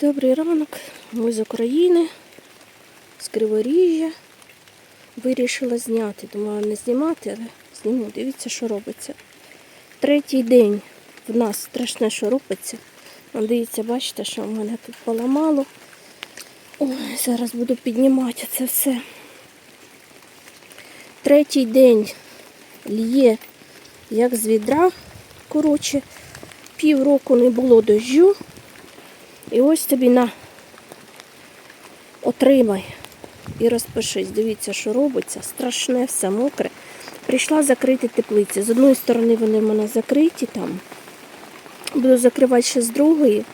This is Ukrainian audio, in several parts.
Добрий ранок. Ми з України, з Криворіжжя. Вирішила зняти. Думала не знімати, але зніму. Дивіться, що робиться. Третій день в нас страшне, що робиться. Дивіться, бачите, що в мене тут поламало. Ой, зараз буду піднімати це все. Третій день лє, як з відра. Коротше, півроку не було дощу. І ось тобі на отримай і розпишись. Дивіться, що робиться. Страшне, все мокре. Прийшла закрити теплиці. З одної сторони вони в мене закриті там. Буду закривати ще з другої.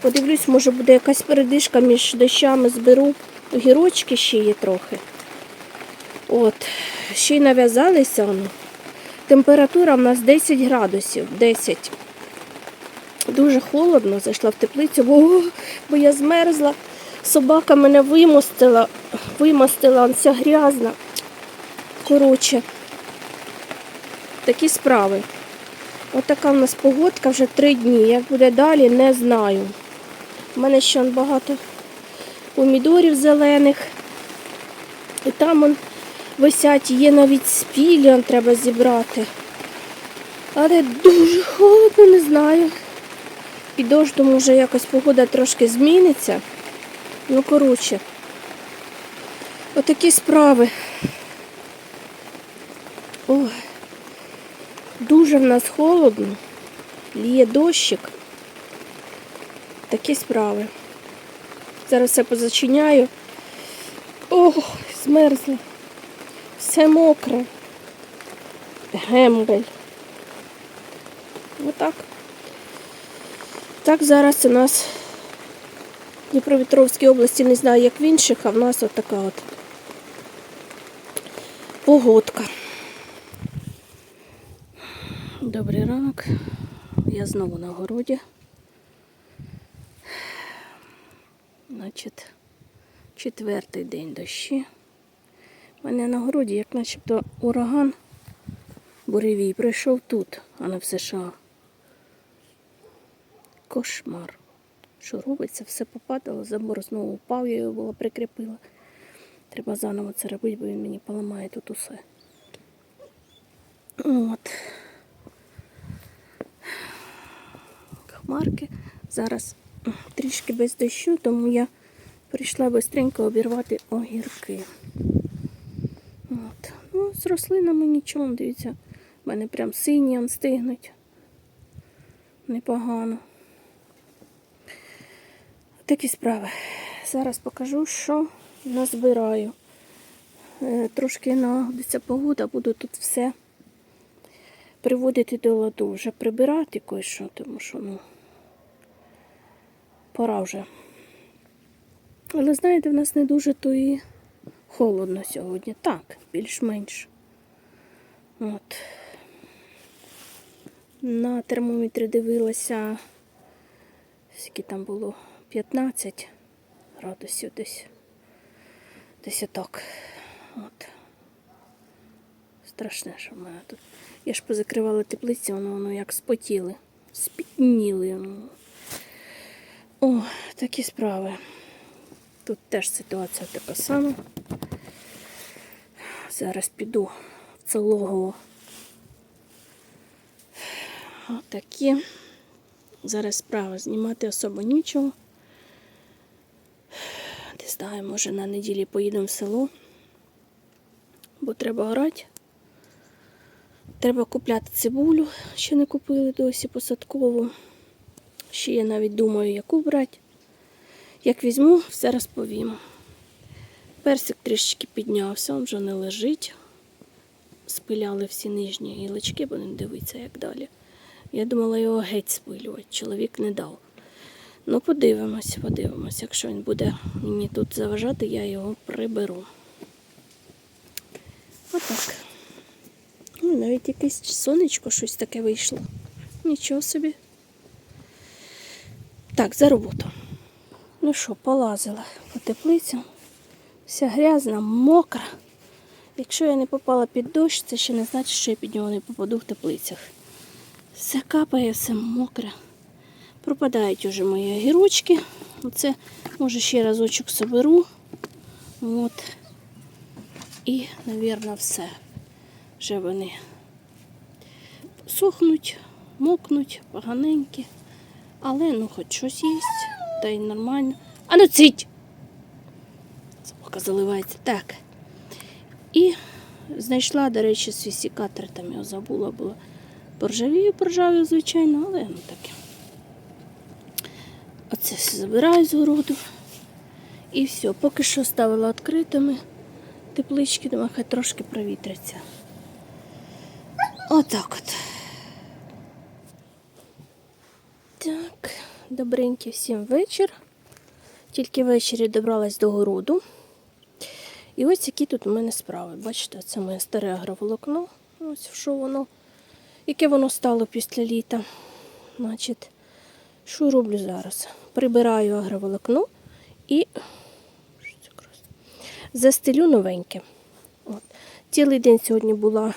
Подивлюсь, може буде якась передишка між дощами зберу. Огірочки ще є трохи. От. Ще й нав'язалися. Температура в нас 10 градусів. 10. Дуже холодно, зайшла в теплицю, бо, бо я змерзла. Собака мене вимостила, вимостила, вся грязна. Коротше, такі справи. Отака в нас погодка вже три дні. Як буде далі, не знаю. У мене ще багато помідорів зелених. І там он висять, є навіть спілі, треба зібрати. Але дуже холодно, не знаю. Під дощом може якось погода трошки зміниться. Ну, коротше, отакі справи. Ой, дуже в нас холодно, ліє дощик. Такі справи. Зараз все позачиняю. Ох, змерзла. Все мокре. Гембель. Отак. Так зараз у нас в Дніпропетровській області не знаю, як в інших, а в нас от така от погодка. Добрий ранок. Я знову на городі. Значить, четвертий день дощі. У мене на городі, як начебто ураган буревій прийшов тут, а не в США. Кошмар. Що робиться, все попадало, забор знову впав, я його було прикріпила. Треба заново це робити, бо він мені поламає тут усе. От. Хмарки. Зараз трішки без дощу, тому я прийшла швидко обірвати огірки. От. Ну, з рослинами нічого, дивіться, в мене прям сині стигнуть. Непогано. Такі справи. Зараз покажу, що назбираю. Е, Трошки нагодиться погода, буду тут все приводити до ладу, вже прибирати кое-що, тому що ну, пора вже. Але знаєте, в нас не дуже то і холодно сьогодні. Так, більш-менш. От. На термометрі дивилася, скільки там було 15 градусів десь. Отак. От. Страшне, що в мене тут. Я ж позакривала теплиці, воно, воно як спотіли. Спітніли. Ну. О, такі справи. Тут теж ситуація така сама. Зараз піду в це логово. Отакі. Зараз справа знімати особо нічого. Знаю, може на неділі поїдемо в село, бо треба орати. Треба купляти цибулю, ще не купили досі посадкову. Ще я навіть думаю, яку брати. Як візьму, все розповім. Персик трішечки піднявся, він вже не лежить. Спиляли всі нижні гілочки, бо не дивиться, як далі. Я думала його геть спилювати, чоловік не дав. Ну, подивимось, подивимось. Якщо він буде мені тут заважати, я його приберу. Отак. Ну, навіть якесь сонечко щось таке вийшло. Нічого собі. Так, за роботу. Ну що, полазила по теплицям. Вся грязна, мокра. Якщо я не попала під дощ, це ще не значить, що я під нього не попаду в теплицях. Все капає, все мокре. Пропадають уже мої огірочки. Оце, може, ще разочок соберу. От. І, мабуть, все. Вже вони сохнуть, мокнуть, поганенькі. Але ну хоч щось є, та й нормально. А ну цить! Собака заливається. Так. І знайшла, до речі, свій сікатор, там його забула було. Поржавію, поржавію, звичайно, але ну таке. Оце все забираю з городу. І все, поки що ставила відкритими теплички, думаю, хай трошки провітряться. Отак от. Так, добренький всім вечір. Тільки ввечері добралась до городу. І ось які тут у мене справи. Бачите, це моє старе агроволокно. Ось що воно, яке воно стало після літа. Значить, що роблю зараз? Прибираю агроволокно і застелю новеньке. От. Цілий день сьогодні була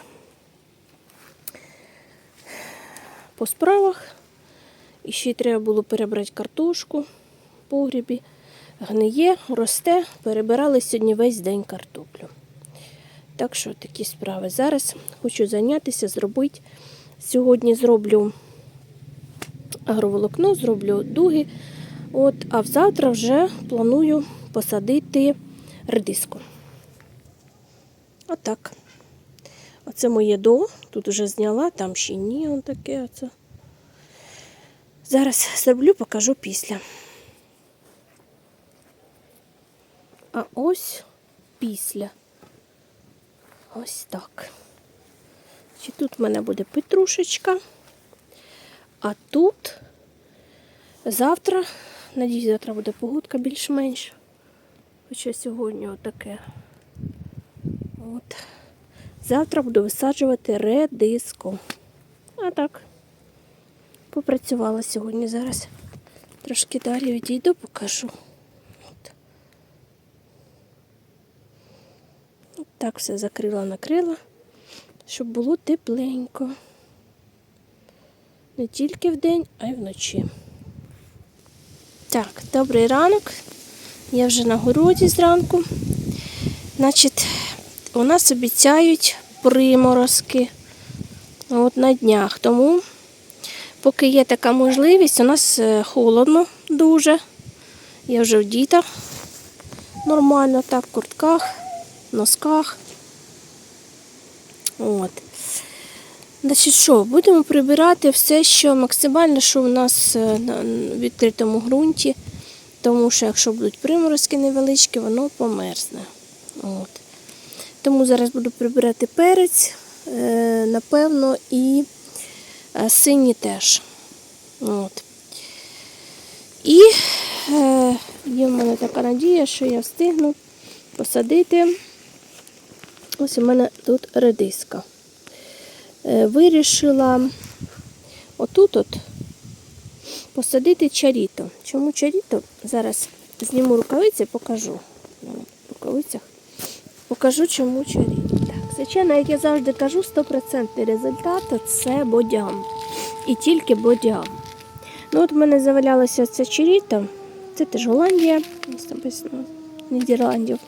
по справах. І ще й треба було перебрати картошку в погрібі. Гниє, росте, перебирали сьогодні весь день картоплю. Так що такі справи. Зараз хочу зайнятися, зробити. Сьогодні зроблю агроволокно, зроблю дуги. От, а завтра вже планую посадити редиску. Отак. Оце моє до. Тут вже зняла, там ще ні, он таке. Оце. Зараз зроблю, покажу після. А ось після. Ось так. Чи тут в мене буде петрушечка, а тут завтра, надіюсь, завтра буде погодка більш-менш. Хоча сьогодні отаке. От. Завтра буду висаджувати редиску. А так, попрацювала сьогодні зараз. Трошки далі відійду, покажу. От. Так все закрила, накрила, щоб було тепленько. Не тільки вдень, а й вночі. Так, добрий ранок. Я вже на городі зранку. Значить, у нас обіцяють приморозки от на днях. Тому, поки є така можливість, у нас е, холодно дуже. Я вже вдіта нормально, так, в куртках, носках. От. Значить, що, будемо прибирати все, що максимально, що у нас е, на відкритому ґрунті, тому що якщо будуть приморозки невеличкі, воно померзне. От. Тому зараз буду прибирати перець, е, напевно, і е, синій теж. От. І є в мене така надія, що я встигну посадити. Ось у мене тут редиска. Е, Вирішила отут от посадити чаріто. Чому чаріто? Зараз зніму рукавиці покажу. Рукавицях. Покажу, чому чаріто. Так, звичайно, як я завжди кажу, 100% результат це бодям. І тільки бодям. Ну от в мене завалялося це чаріто. Це теж Голландія, написано Нідерландів.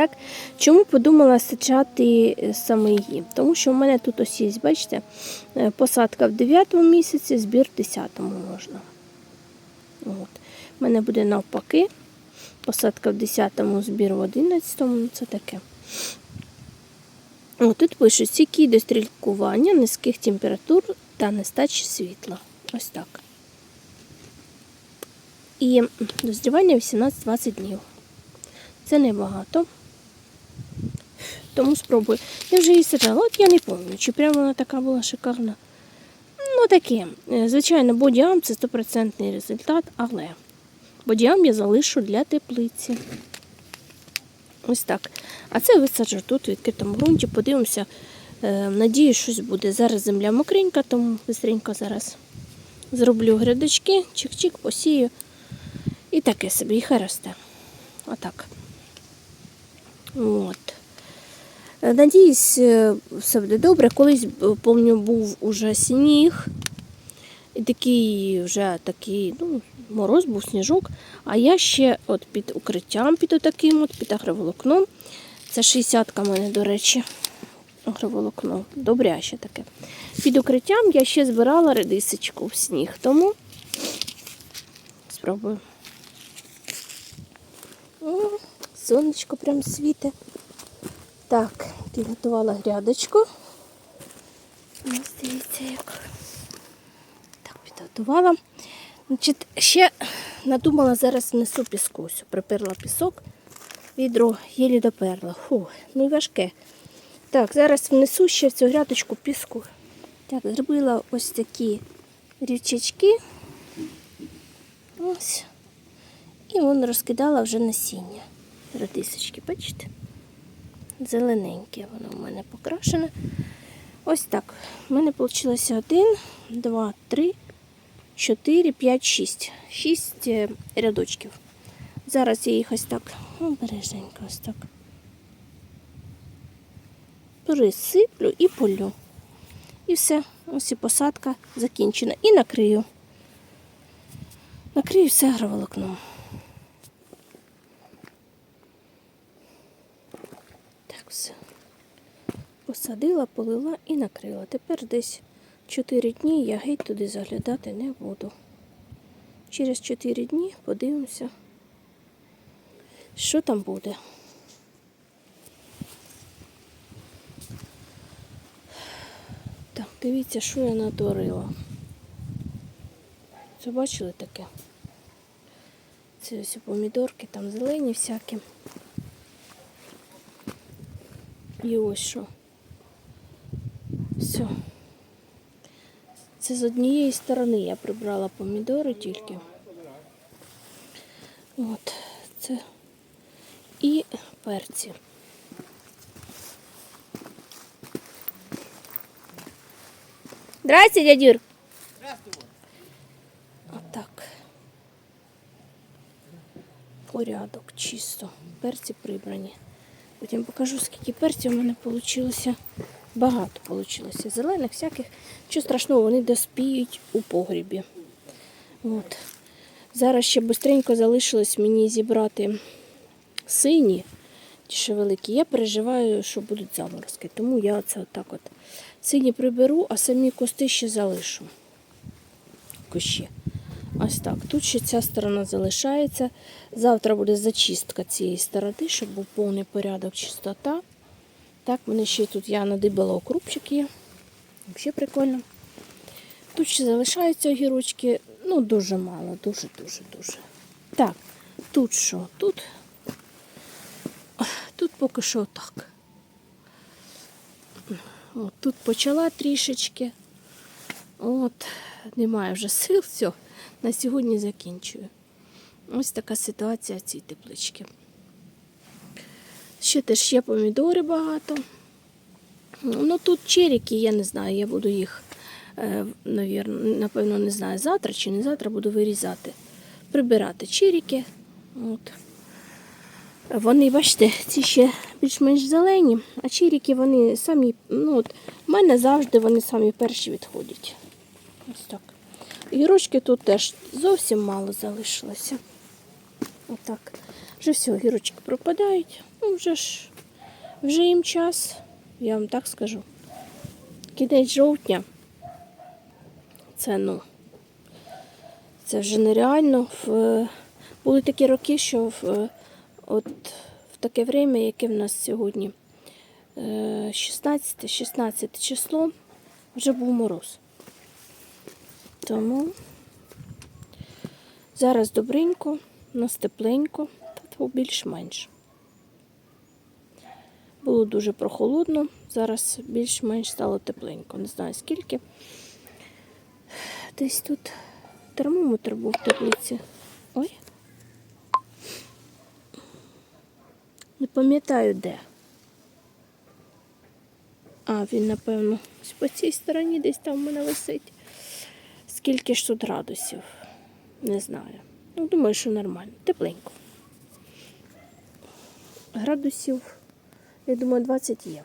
Так? Чому подумала саджати е, саме її? Тому що в мене тут ось є, бачите, е, посадка в 9 місяці, збір в 10 можна. От. У мене буде навпаки. Посадка в 10-му, збір в 11-му, це таке. О, тут пишуть стійкий до стрількування низьких температур та нестачі світла. Ось так. І дозрівання 18-20 днів. Це небагато. Тому спробую. Я вже її саджала, от я не пам'ятаю, чи прямо вона така була шикарна. Ну таке. Е, Звичайно, бодіам це 100% результат, але бодіам я залишу для теплиці. Ось так. А це висаджу тут в відкритому ґрунті. Подивимося. Е, Надію, щось буде. Зараз земля мокренька, тому быстренько зараз зроблю грядочки, чик-чик, посію. І таке собі, і хай росте. Отак. От. Е, Надіюсь, е, все буде добре. Колись, е, пам'ятаю, був уже сніг. І такий вже такий, ну, мороз був сніжок. А я ще от під укриттям, під отаким, от, під агроволокном. Це 60-ка в мене, до речі, агроволокно. Добряще таке. Під укриттям я ще збирала редисочку в сніг. Тому спробую. О, сонечко прям світе. Так, підготувала грядочку. Ось дивіться, як. Так, підготувала. Значить, ще надумала зараз внесу піску. Все, приперла пісок. Відро єлі доперла. Фу, ну і важке. Так, зараз внесу ще в цю грядочку піску. Так, зробила ось такі річечки. Ось. І вон розкидала вже насіння. Редисочки, бачите? Зелененьке воно в мене покрашене. Ось так. У мене вийшло 1, 2, 3, 4, 5, 6. 6 е, рядочків. Зараз я їх ось так обережненько ось так. Присиплю і полю. І все. Ось і посадка закінчена. І накрию. Накрию все агроволокном. Так, все. Посадила, полила і накрила. Тепер десь 4 дні я геть туди заглядати не буду. Через 4 дні подивимося, що там буде. Так, дивіться, що я натворила. Це бачили таке? Це ось помідорки, там зелені всякі. І ось що. Все. Це з однієї сторони я прибрала помідори тільки. От, це і перці. Здрасте, дядь Юр. Отак. Порядок, чисто. Перці прибрані. Потім покажу, скільки перців у мене вийшло. Багато вийшло. Зелених всяких. Нічого страшного, вони доспіють у погрібі. От. Зараз ще швидко залишилось мені зібрати сині, ті ще великі. Я переживаю, що будуть заморозки. Тому я це отак от сині приберу, а самі кусти ще залишу. Кущі. Ось так. Тут ще ця сторона залишається. Завтра буде зачистка цієї сторони, щоб був повний порядок, чистота. Так, мене ще тут я надибала окрупчик є. Взагалі прикольно. Тут ще залишаються огірочки, ну дуже мало, дуже-дуже дуже. Так, тут що? Тут, тут поки що так. От, тут почала трішечки. От, немає вже сил, все, на сьогодні закінчую. Ось така ситуація в цій тепличці. Ще теж є помідори багато. Ну тут черіки, я не знаю, я буду їх, е, напевно, не знаю, завтра чи не завтра буду вирізати, прибирати черіки. От. Вони, бачите, ці ще більш-менш зелені, а черіки вони самі, ну от, в мене завжди вони самі перші відходять. Ось так. Гірочки тут теж зовсім мало залишилося. Отак. Вже все, гірочки пропадають. Ну, вже ж вже їм час, я вам так скажу. Кінець жовтня. Це ну. Це вже нереально. В, були такі роки, що в, от, в таке время, яке в нас сьогодні, 16-16 число, вже був мороз. Тому зараз добренько, у нас тепленько, та більш-менш. Було дуже прохолодно, зараз більш-менш стало тепленько. Не знаю скільки. Десь тут термометр був в теплиці. Ой. Не пам'ятаю де. А, він, напевно, по цій стороні десь там в мене висить. Скільки ж тут градусів? Не знаю. Ну, думаю, що нормально. Тепленько. Градусів, я думаю, 20 є.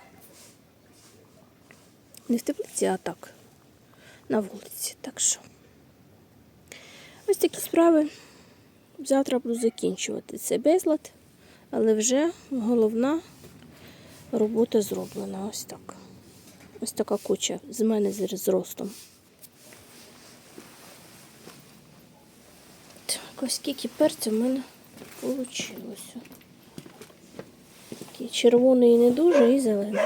Не в теплиці, а так. На вулиці. Так що. Ось такі справи. Завтра буду закінчувати цей безлад, але вже головна робота зроблена. Ось так. Ось така куча з мене зростом. Так, ось скільки перцю в мене вийшло. Червоний не дуже і зелений.